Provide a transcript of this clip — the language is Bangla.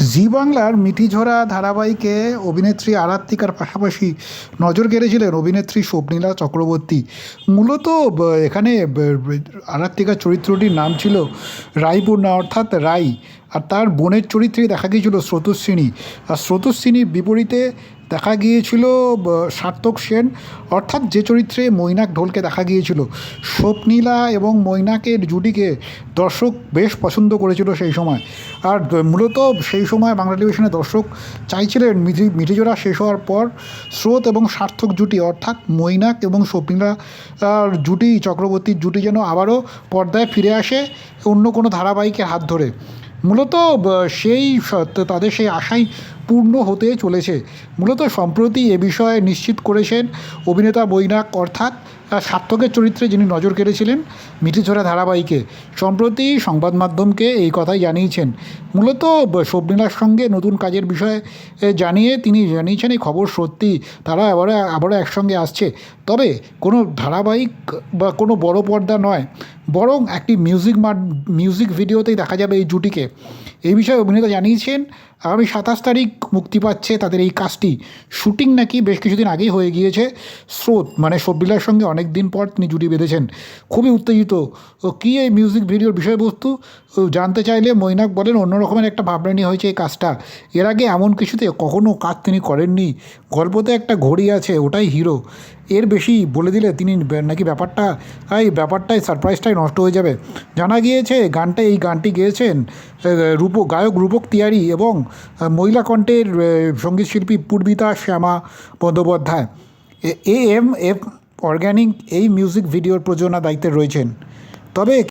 জি বাংলার মিঠিঝরা ধারাবাহিকে অভিনেত্রী আরাত্মিকার পাশাপাশি নজর কেড়েছিলেন অভিনেত্রী স্বপ্নীলা চক্রবর্তী। মূলত এখানে আরাত্মিকার চরিত্রটির নাম ছিল রায়পূর্ণা, অর্থাৎ রাই। আর তার বোনের চরিত্রে দেখা গিয়েছিল স্রোতস্বিনী। আর স্রোতস্বিনীর বিপরীতে দেখা গিয়েছিল সার্থক সেন। অর্থাৎ যে চরিত্রে মৈনাক ঢোলকে দেখা গিয়েছিল, স্বপ্নীলা এবং মৈনাকের জুটিকে দর্শক বেশ পছন্দ করেছিল সেই সময়। আর মূলত সেই সময় বাংলা টেলিভিশনে দর্শক চাইছিলেন মিঠি, মিঠিজোড়া শেষ হওয়ার পর স্রোত এবং সার্থক জুটি, অর্থাৎ মৈনাক এবং স্বপ্নীলা জুটি, চক্রবর্তীর জুটি যেন আবারও পর্দায় ফিরে আসে অন্য কোনো ধারাবাহিকের হাত ধরে। মূলত সেই তাদের সেই আশাই পূর্ণ হতে চলেছে। মূলত সম্প্রতি এ বিষয়ে নিশ্চিত করেছেন অভিনেতা বৈনাক অর্থাৎ সার্থকের চরিত্রে যিনি নজর কেড়েছিলেন মিঠিঝরা ধারাবাহিকে। সম্প্রতি সংবাদ মাধ্যমকে এই কথাই জানিয়েছেন। মূলত শোভনীলার সঙ্গে নতুন কাজের বিষয়ে জানিয়ে তিনি জানিয়েছেন, এই খবর সত্যি, তারা আবারও আবারও একসঙ্গে আসছে। তবে কোনো ধারাবাহিক বা কোনো বড় পর্দা নয়, বরং একটি মিউজিক মিউজিক ভিডিওতেই দেখা যাবে এই জুটিকে। এই বিষয়ে অভিনেতা জানিয়েছেন, আগামী সাতাশ তারিখ মুক্তি পাচ্ছে, তাদের এই কাজটি শুটিং নাকি বেশ কিছুদিন আগেই হয়ে গিয়েছে। স্রোত মানে সব্বিলার সঙ্গে অনেক দিন পর তিনি জুটি বেঁধেছেন। খুবই উত্তেজিত। কী এই মিউজিক ভিডিওর বিষয়বস্তু? জানতে চাইলে মৈনাক বলেন অন্যরকমের একটা ভাবনা নিয়ে হয়েছে এই কাজটা। এর আগে এমন কিছুতে কখনও কাজ তিনি করেননি। গল্পতে একটা ঘড়ি আছে, ওটাই হিরো এর বেশি বলে দিলে তিনি নাকি ব্যাপারটা, এই ব্যাপারটাই সারপ্রাইজটাই নষ্ট হয়ে যাবে। জানা গিয়েছে গানটা, এই গানটি গেয়েছেন রূপ গায়ক রূপক তিয়ারি এবং মহিলা কণ্ঠের সংগীত শিল্পী Purbita Shyama Bandyopadhyay. A, M, F organic এই মিউজিক ভিডিওর প্রযোজনা দায়িত্বে রয়েছেন। তবে